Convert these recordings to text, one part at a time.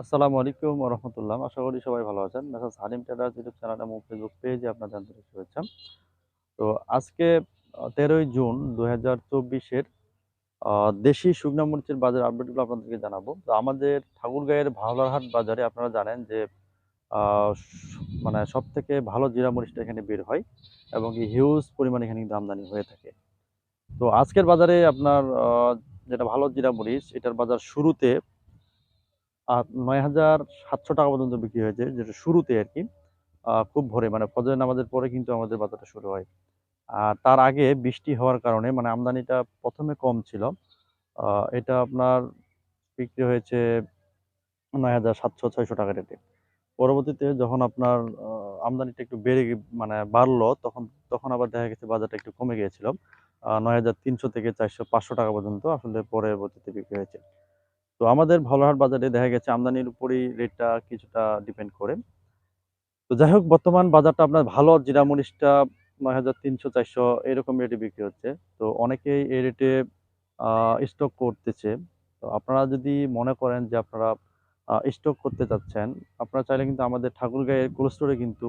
আসসালামু আলাইকুম রহমতুল্লাহ। আশা করি সবাই ভালো আছেন। মেসাজ হালিম ট্রেডার্স ইউটিউব চ্যানেল এবং ফেসবুক পেজে আপনাদের আন্তরিক শুভেচ্ছা। তো আজকে তেরোই জুন দুই হাজার চব্বিশের দেশি শুকনা মরিচের বাজার আপডেটগুলো আপনাদেরকে জানাব। তো আমাদের ঠাকুরগাঁয়ের ভাওলারহাট বাজারে আপনারা জানেন যে মানে সব থেকে ভালো জিরা মরিচটা এখানে বের হয় এবং হিউজ পরিমাণে এখানে কিন্তু আমদানি হয়ে থাকে। তো আজকের বাজারে আপনার যেটা ভালো জিরা মরিচ, এটার বাজার শুরুতে আর নয় হাজার সাতশো টাকা পর্যন্ত বিক্রি হয়েছে, যেটা শুরুতে আর কি। খুব ভোরে মানে ফজরের নামাজের পরে কিন্তু আমাদের বাজারটা শুরু হয়। আর তার আগে বৃষ্টি হওয়ার কারণে মানে আমদানিটা প্রথমে কম ছিল। এটা আপনার বিক্রি হয়েছে নয় হাজার সাতশো, ছয়শো টাকা রেটে। পরবর্তীতে যখন আপনার আমদানিটা একটু বেড়ে মানে বাড়লো, তখন তখন আবার দেখা গেছে বাজারটা একটু কমে গিয়েছিল। নয় হাজার তিনশো থেকে চারশো পাঁচশো টাকা পর্যন্ত আসলে পরবর্তীতে বিক্রি হয়েছে। তো আমাদের ভালোহাট বাজারে দেখা গেছে আমদানির উপরই রেটটা কিছুটা ডিপেন্ড করে। তো যাই হোক, বর্তমান বাজারটা আপনার ভালো জিরা মরিচটা নয় হাজার তিনশো চারশো এরকম রেটে বিক্রি হচ্ছে। তো অনেকেই এই রেটে স্টক করতেছে। তো আপনারা যদি মনে করেন যে আপনারা স্টক করতে চাচ্ছেন, আপনারা চাইলে কিন্তু আমাদের ঠাকুরগাঁয়ের কোল্ড স্টোরে কিন্তু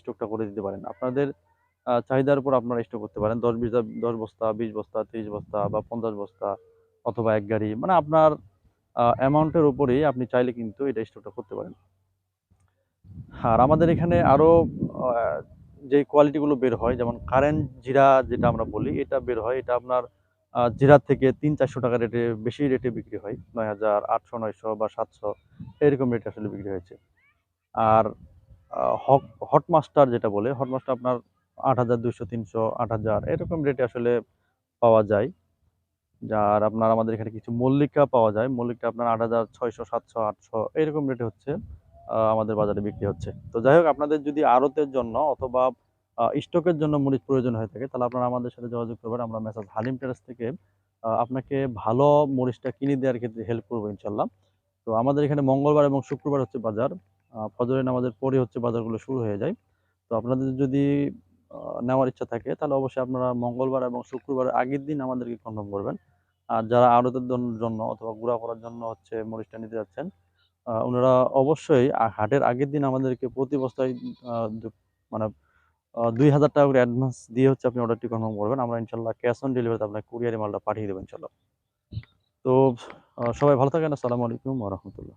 স্টকটা করে দিতে পারেন। আপনাদের চাহিদার উপর আপনারা স্টক করতে পারেন। দশ বিশ দশ বস্তা, বিশ বস্তা, তিরিশ বস্তা বা পঞ্চাশ বস্তা অথবা এক গাড়ি। মানে আপনার অ্যামাউন্টের উপরেই আপনি চাইলে কিন্তু এটা স্টকটা করতে পারেন। আর আমাদের এখানে আরও যে কোয়ালিটিগুলো বের হয়, যেমন কারেন্ট জিরা যেটা আমরা বলি, এটা বের হয়, এটা আপনার জিরার থেকে তিন চারশো টাকা রেটে বেশি রেটে বিক্রি হয়, নয় হাজার আটশো, নয়শো বা সাতশো, এরকম রেটে আসলে বিক্রি হয়েছে। আর হট মাস্টার যেটা বলে হট মাস্টার আপনার আট হাজার দুশো তিনশো, আট হাজার, এরকম রেটে আসলে পাওয়া যায়। যার আপনার আমাদের এখানে কিছু মল্লিকা পাওয়া যায়। মল্লিকা আপনার আট হাজার ছয়শো, সাতশো, আটশো এরকম রেটে হচ্ছে আমাদের বাজারে বিক্রি হচ্ছে। তো যাই হোক, আপনাদের যদি আড়তের জন্য অথবা স্টকের জন্য মরিচ প্রয়োজন হয়ে থাকে, তাহলে আপনারা আমাদের সাথে যোগাযোগ করবেন। আমরা মেসাজ হালিম টেরাস থেকে আপনাকে ভালো মরিচটা কিনে দেওয়ার ক্ষেত্রে হেল্প করব ইনশাল্লাহ তো আমাদের এখানে মঙ্গলবার এবং শুক্রবার হচ্ছে বাজার ফজরের নামাজের পরে হচ্ছে বাজারগুলো শুরু হয়ে যায়। তো আপনাদের যদি নেওয়ার ইচ্ছা থাকে, তাহলে অবশ্যই আপনারা মঙ্গলবার এবং শুক্রবার আগের দিন আমাদেরকে কনফার্ম করবেন। আর যারা আড়তের জন্য অথবা গুঁড়া করার জন্য হচ্ছে মরিচটা নিতে যাচ্ছেন ওনারা অবশ্যই হাটের আগের দিন আমাদেরকে প্রতি বস্তায় মানে দুই হাজার টাকা করে অ্যাডভান্স দিয়ে হচ্ছে আপনি অর্ডারটি কনফার্ম করবেন। আমরা ইনশাল্লাহ ক্যাশ অন ডেলিভারিতে আপনার কুরিয়ারে মালটা পাঠিয়ে দেবেন ইনশাল্লাহ। তো সবাই ভালো থাকেন। আসসালামু আলাইকুম রহমতুল্লাহ।